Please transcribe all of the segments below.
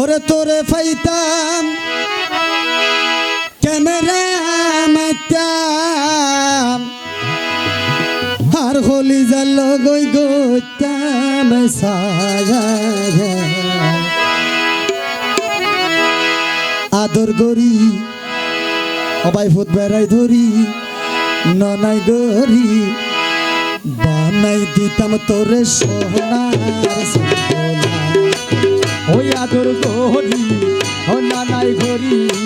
ওরে তোরে ফাইতাম, ক্যামেরা মাতাম আর হলি জাল গই গইতাম সাগা আদর গরি অবাই ফুট বেড়াই ধরি, ননাই গরি, বানাই দিতাম তোরে সোনার সঙ্গলা ওই আদর গরি ও নানাই ঘরি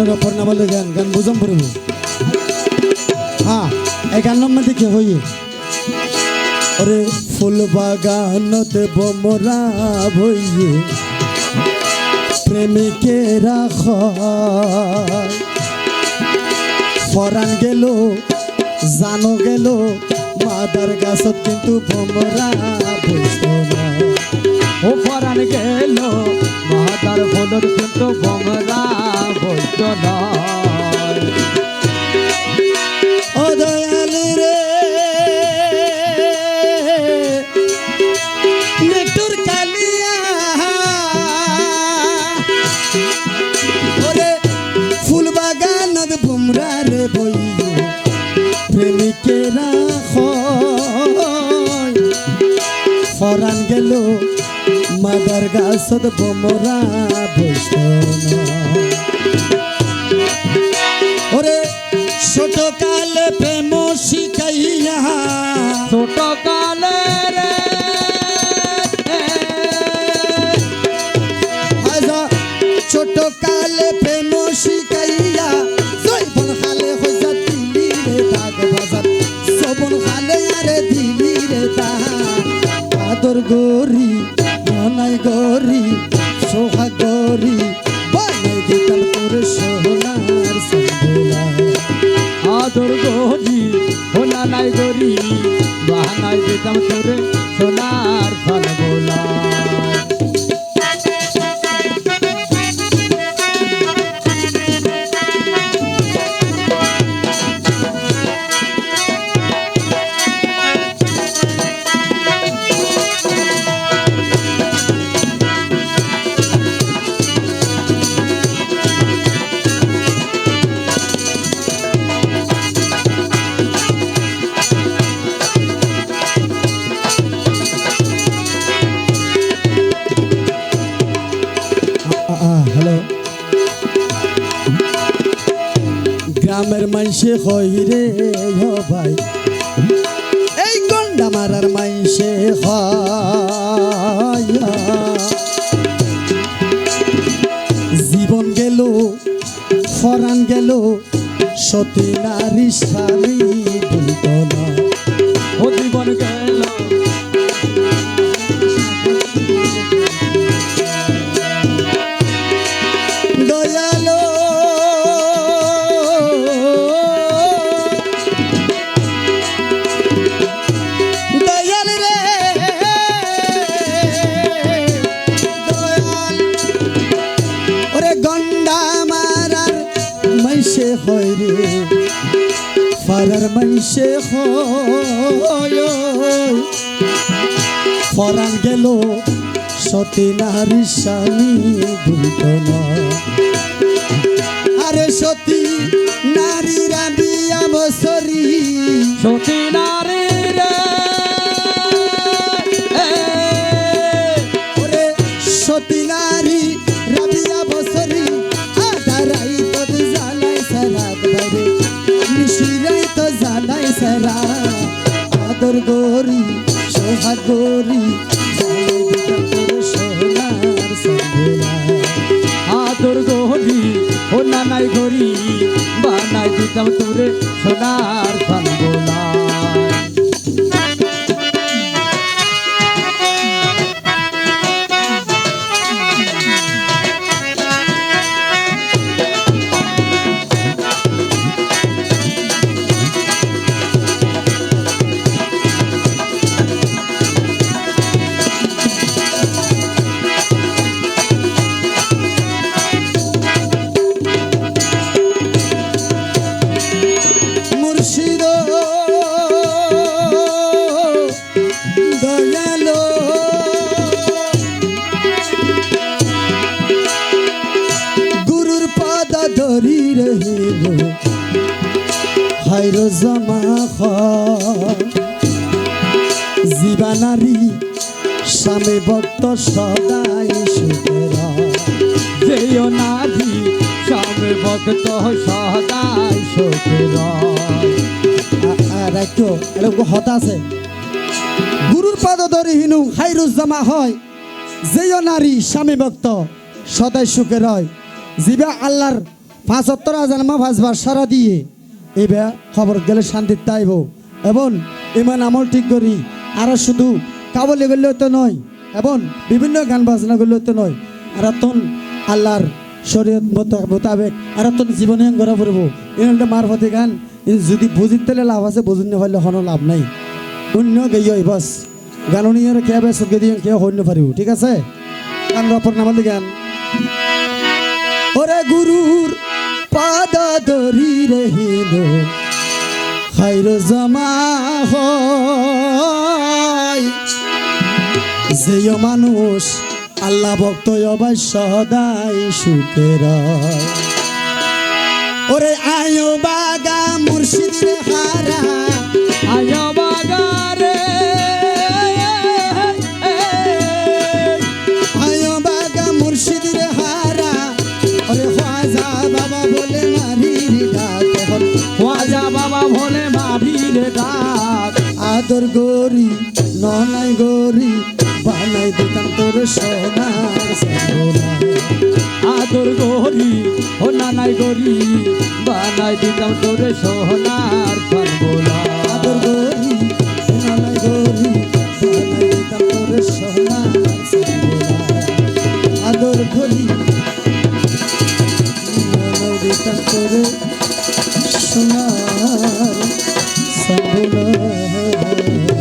গানের ওপর না বলে গান গান বুঝম পড়ব হ্যাঁ এই গানের মধ্যে কি হই ওরে ফুল বাগানতে বমরা ভইয়ে প্রেমিকে রাখ ফরান গেল, জানো গেল, মাদার গাছত কিন্তু বমরা বইত না। ও পরাণ গেল মহাদার ফলর কিন্তু বমরা মাদার গাছত ওরে ছোট কালে প্রেম শিখাইয়া। ছোট কালে রে ছোট কালে প্রেম শিখাইয়া জৈবন খালে হইজা দিলি রে দাগ বাজার। সবন খালে আরে দিলি রে দাগ আদর গরি গরি সোহা গ্রামের মাইসে হই রে ভাই। এই গন্ডা মারার হয় জীবন গেল, ফরান গেল, সতী নারী ভুলত ও জীবন গেল। মাইসে হয় ফরান গেল সতী নারী স্বামী আরে সতী নারীরা বিয়া বছরী আদর গরি সোহাগ গরি আদর গরি ও নানাই গরি বানাই দিতাম তোরে সোনার ফানগোলা হাইর জমা জীবানারী স্বামী ভক্ত সদাই সুতরা যেও নারী স্বামী ভক্ত সদাই শোকের আর একটু, এরকম হতা আছে। গুরুর পাদ ধরি হিনু হাইরুজ্জামা হয়। যেও নারী স্বামী ভক্ত সদাই সুখে রয় জিবা আল্লাহর পাঁচ সত্তর হাজার মা ভাসবার সারা দিয়ে এবার খবর গেলে শান্তির তাইব। এবং ইমান আমল ঠিক করি। আর শুধু কাবলে গেলেও তো নয়, এবং বিভিন্ন গান বাজনা করলেও তো নয়। আর তন আল্লাহর শরীয়ত মতো- মোতাবেক আর তন জীবনে গড়া পড়ব। এনটা মারফতে গান। যদি বুঝির তেলে লাভ আছে বুঝুন না পারলে কোনো লাভ নাই। অন্য গেই বাস। গান নিয়ে কে বেসত দিয়ে কেউ হইন্য পারিব, ঠিক আছে? গান বাপর নামালি গান। ওরে গুরুর পাদ ধরি রহিল। খাইর জমা হয়। মানুষ আল্লাহ ভক্ত অবাই সদাই সুখের ওরে আয়ো বাগা মুর্শিদ রে হারা। আয় বাগারে আয়ো আদর গরি ননাই গরি, বানাই দিতাম তোর সোনার সঙ্গনা আদর গরি ও নানাই গরি, বানাই দিতাম তোরে সোনার ফানগোলা আদর গরি ননাই তোর সোনার আদর গরি দিতাম তোর সোনার সঙ্গনা